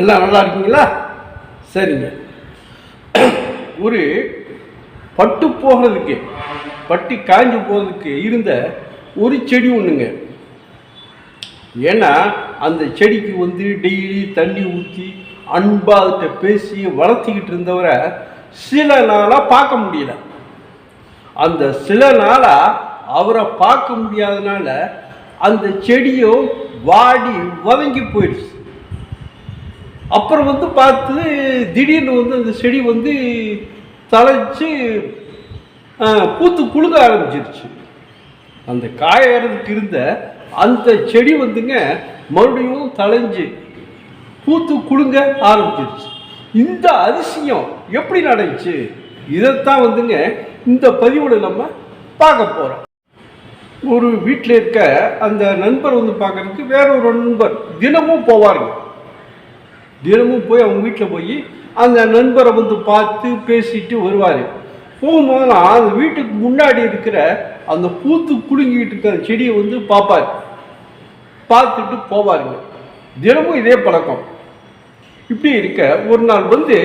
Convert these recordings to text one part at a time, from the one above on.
எல்லாம் நல்லா இருக்கீங்களா? சரிங்க. ஒரு பட்டு போகிறதுக்கு பட்டி காஞ்சி போகிறதுக்கு இருந்த ஒரு செடி ஒன்றுங்க ஏன்னா அந்த செடிக்கு வந்து டெய்லி தண்ணி ஊற்றி அன்பாக அதுகிட்ட பேசி வளர்த்திக்கிட்டு இருந்தவரை சில நாளாக பார்க்க முடியல. அந்த சில நாளாக அவரை பார்க்க முடியாதனால அந்த செடியும் வாடி வதங்கி போயிடுச்சு. அப்புறம் வந்து பார்த்து திடீர்னு வந்து அந்த செடி வந்து தழைச்சி பூத்து குலுங்க ஆரம்பிச்சிருச்சு. அந்த காயறதுக்கு இருந்த அந்த செடி வந்துங்க மறுபடியும் தழைஞ்சு பூத்து குலுங்க ஆரம்பிச்சிருச்சு. இந்த அதிசயம் எப்படி நடந்துச்சு? இதைத்தான் வந்துங்க இந்த பதிவோட நம்ம பார்க்க போகிறோம் ஒரு வீட்டில் இருக்க அந்த நண்பர் வந்து பார்க்கறதுக்கு வேற ஒரு நண்பர் தினமும் போவாருங்க. தினமும் போய் அவங்க வீட்டில் போய் அந்த நண்பரை வந்து பார்த்து பேசிட்டு வருவார். போகும்போதெல்லாம் அந்த வீட்டுக்கு முன்னாடி இருக்கிற அந்த பூத்து குலுங்கிட்டு இருக்கிற செடியை வந்து பார்ப்பார். பார்த்துட்டு போவாருங்க. தினமும் இதே பழக்கம். இப்படி இருக்க ஒரு நாள் வந்து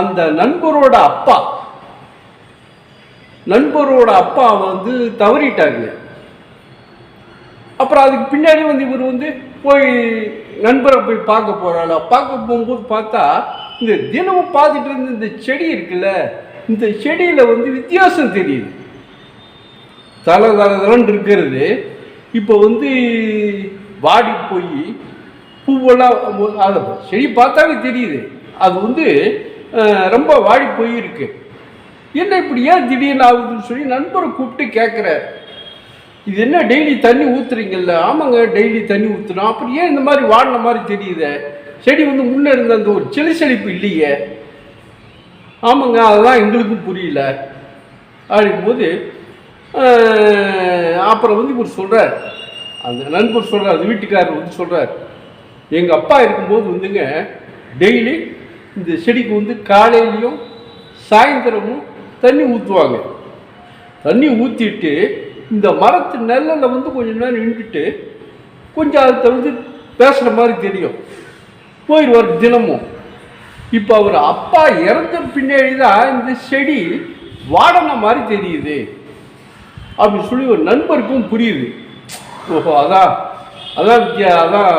அந்த நண்பரோட அப்பா நண்பரோட அப்பா வந்து தவறிட்டாருங்க. அப்புறம் அதுக்கு பின்னாடி வந்து இவர் வந்து போய் நண்பரை போய் பார்க்க போறாள்? பார்க்க போகும்போது பார்த்தா இந்த தினமும் பார்த்துட்டு இருந்த இந்த செடி இருக்குல்ல இந்த செடியில் வந்து வித்தியாசம் தெரியுது. தலை தலை தலன்னு இருக்கிறது. இப்போ வந்து வாடி போய் பூவெல்லாம் அதை செடி பார்த்தாவே தெரியுது. அது வந்து ரொம்ப வாடி போய் இருக்கு என்ன இப்படி ஏன் திடீர்னு ஆகுதுன்னு சொல்லி நண்பரை கூப்பிட்டு கேட்குறாரு இது என்ன டெய்லி தண்ணி ஊற்றுறீங்கல்ல ஆமாங்க டெய்லி தண்ணி ஊற்றுறோம் அப்புறம் ஏன் இந்த மாதிரி வாடின மாதிரி தெரியுதே? செடி வந்து முன்னே இருந்த அந்த ஒரு செளி செழிப்பு இல்லையே. ஆமாங்க அதெல்லாம் எங்களுக்கும் புரியல. அப்படிங்கும்போது அப்புறம் வந்து இவர் சொல்கிறார் அந்த நண்பர் சொல்கிறார் அந்த வீட்டுக்காரர் வந்து சொல்கிறார் எங்கள் அப்பா இருக்கும்போது வந்துங்க டெய்லி இந்த செடிக்கு வந்து காலையிலையும் சாயந்தரமும் தண்ணி ஊற்றுவாங்க தண்ணி ஊற்றிட்டு இந்த மரத்து நெல்லில் வந்து கொஞ்ச நேரம் நின்றுட்டு கொஞ்சம் அதை தகுந்து பேசுகிற மாதிரி தெரியும். போயிடுவார் தினமும். இப்போ அவர் அப்பா இறந்த பின்னாடி தான் இந்த செடி வாடன மாதிரி தெரியுது. அப்படின்னு சொல்லி ஒரு நண்பருக்கும் புரியுது. ஓஹோ அதான் அதான் வித்தியா அதான்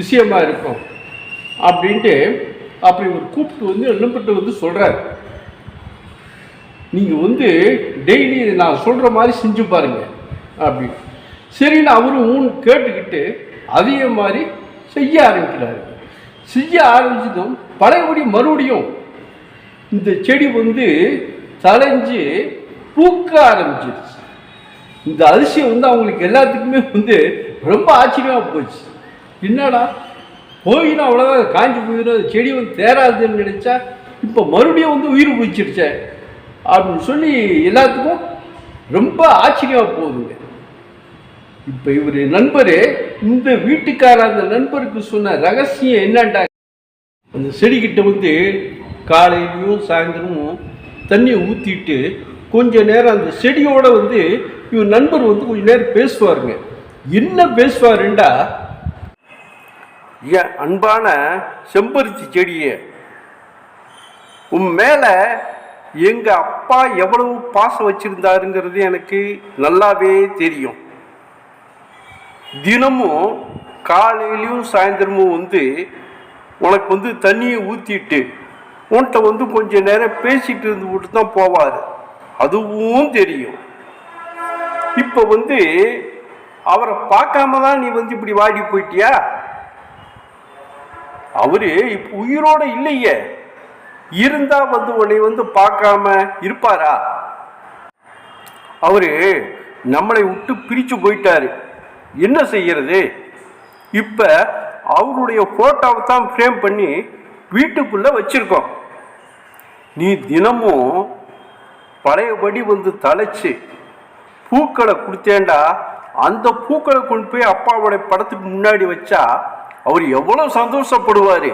விஷயமா இருக்கும். அப்படின்ட்டு அப்படி ஒரு கூப்பிட்டு வந்து நண்பர்கிட்ட வந்து சொல்கிறார் நீங்கள் வந்து டெய்லி நான் சொல்கிற மாதிரி செஞ்சு பாருங்கள் அப்படின்னு சரின்னு அவரும் ஊன் கேட்டுக்கிட்டு அதே மாதிரி செய்ய ஆரம்பிக்கிறாரு. செய்ய ஆரம்பிச்சதும் பழையபடி மறுபடியும் இந்த செடி வந்து தளைஞ்சு பூக்க ஆரம்பிச்சிருச்சு. இந்த அதிசயம் வந்து அவங்களுக்கு எல்லாத்துக்குமே வந்து ரொம்ப ஆச்சரியமாக போச்சு. என்னடா? போயினா அவ்வளோதான் காஞ்சி போயிடும் அது செடி வந்து தேராதுன்னு நினச்சா இப்போ மறுபடியும் வந்து உயிர் பிடிச்சிருச்சேன் அப்படின்னு சொல்லி எல்லாத்துக்கும் ரொம்ப ஆச்சரியமாக போகுதுங்க. இப்போ இவர் நண்பர் இந்த வீட்டுக்கார அந்த நண்பருக்கு சொன்ன ரகசியம் என்னண்டா? அந்த செடிக்கிட்ட வந்து காலையிலையும் சாயந்தரமும் தண்ணியை ஊற்றிட்டு கொஞ்ச நேரம் அந்த செடியோட வந்து இவர் நண்பர் வந்து கொஞ்ச நேரம் பேசுவாருங்க. என்ன பேசுவாருண்டா? ஏன் அன்பான செம்பருத்தி செடியை உன் மேலே எங்கள் அப்பா எவ்வளவு பாசம் வச்சிருந்தாருங்கிறது எனக்கு நல்லாவே தெரியும். தினமும் காலையிலையும் சாயந்தரமும் வந்து உனக்கு வந்து தண்ணியை ஊற்றிட்டு உன்கிட்ட வந்து கொஞ்ச நேரம் பேசிட்டு இருந்து விட்டு தான் போவார். அதுவும் தெரியும். இப்போ வந்து அவரை பார்க்காம தான் நீ வந்து இப்படி வாடி போயிட்டியா? அவரு இப்போ உயிரோட இல்லையே. இருந்தா வந்து உன்னை வந்து பார்க்காம இருப்பாரா? அவரு நம்மளை விட்டு பிரிச்சு போயிட்டாரு. என்ன செய்யறது? இப்ப அவருடைய போட்டோவை தான் ஃப்ரேம் பண்ணி வீட்டுக்குள்ள வச்சிருக்கோம். நீ தினமும் பழையபடி வந்து தலைச்சு பூக்களை கொடுத்தேண்டா அந்த பூக்களை கொண்டு போய் அப்பாவோட படத்துக்கு முன்னாடி வச்சா அவர் எவ்வளோ சந்தோஷப்படுவார்?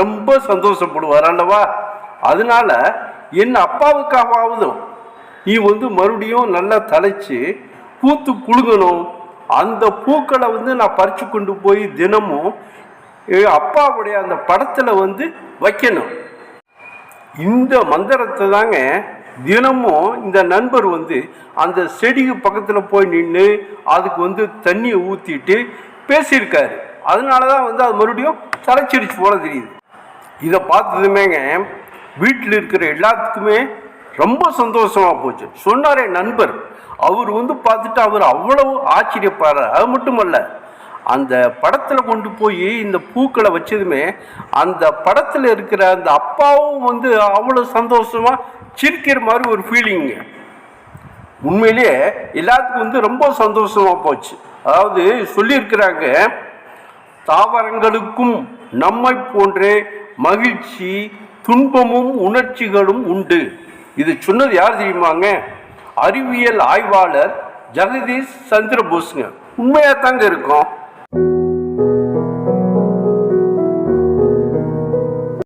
ரொம்ப சந்தோஷப்படுவார் அல்லவா? அதனால என் அப்பாவுக்காகவும் நீ வந்து மறுபடியும் நல்லா தலைச்சு பூத்து குலுங்கணும். அந்த பூக்களை வந்து நான் பறித்து கொண்டு போய் தினமும் அப்பாவுடைய அந்த படத்தில் வந்து வைக்கணும். இந்த மந்திரத்தை தாங்க தினமும் இந்த நண்பர் வந்து அந்த செடிக்கு பக்கத்தில் போய் நின்று அதுக்கு வந்து தண்ணியை ஊற்றிட்டு பேசியிருக்காரு. அதனால தான் வந்து அது மறுபடியும் தலைச்சிரிச்சு போல தெரியுது. இதை பார்த்ததுமேங்க வீட்டில் இருக்கிற எல்லாத்துக்குமே ரொம்ப சந்தோஷமா போச்சு. சொன்னாரே நண்பர் அவர் வந்து பார்த்துட்டு அவர் அவ்வளவு ஆச்சரியப்படுறார். அது மட்டுமல்ல அந்த படத்தில் கொண்டு போய் இந்த பூக்களை வச்சதுமே அந்த படத்தில் இருக்கிற அந்த அப்பாவும் வந்து அவ்வளோ சந்தோஷமாக சிரிக்கிற மாதிரி ஒரு ஃபீலிங்க உண்மையிலேயே எல்லாத்துக்கும் வந்து ரொம்ப சந்தோஷமா போச்சு. அதாவது சொல்லியிருக்கிறாங்க தாவரங்களுக்கும் நம்மை போன்றே மகிழ்ச்சி துன்பமும் உணர்ச்சிகளும் உண்டு. இது சொன்னது யார் தெரியுமாங்க? அறிவியல் ஆய்வாளர் ஜெகதீஷ் சந்திரபோஸ்ங்க. உண்மையாக தாங்க இருக்கும்.